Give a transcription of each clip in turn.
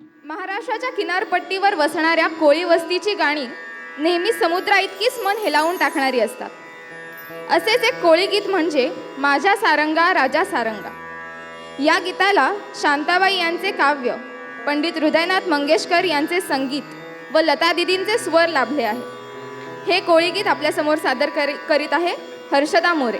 महाराष्ट्राच्या किनारपट्टीवर वसणाऱ्या कोळी वस्तीची गाणी नेहमी समुद्रा इतकीच मन हेलावून टाकणारी असतात. असेच एक कोळी गीत म्हणजे माझ्या सारंगा राजा सारंगा. या गीताला शांताबाई यांचे काव्य पंडित हृदयनाथ मंगेशकर यांचे संगीत व लता दिदींचे स्वर लाभले आहे. हे कोळी गीत आपल्यासमोर सादर करी करीत आहे हर्षदा मोरे.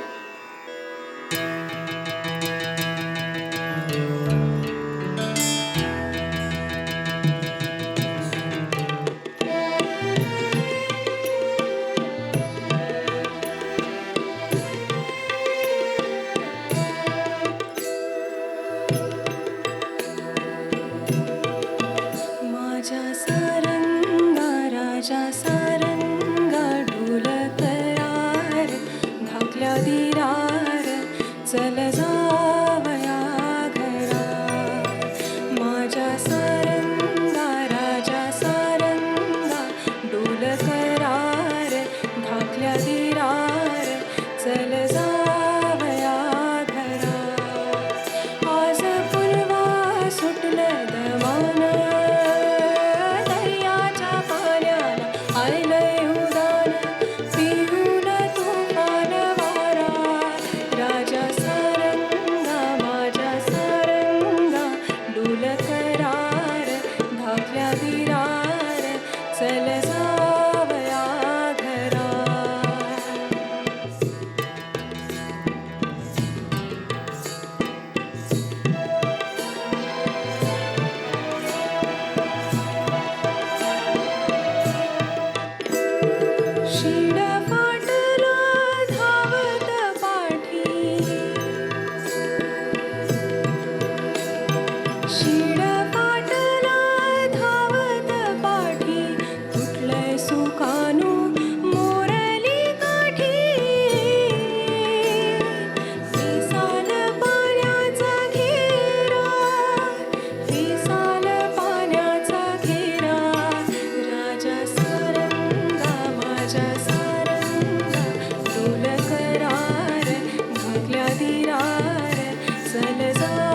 Celestial. கதிரார சலசா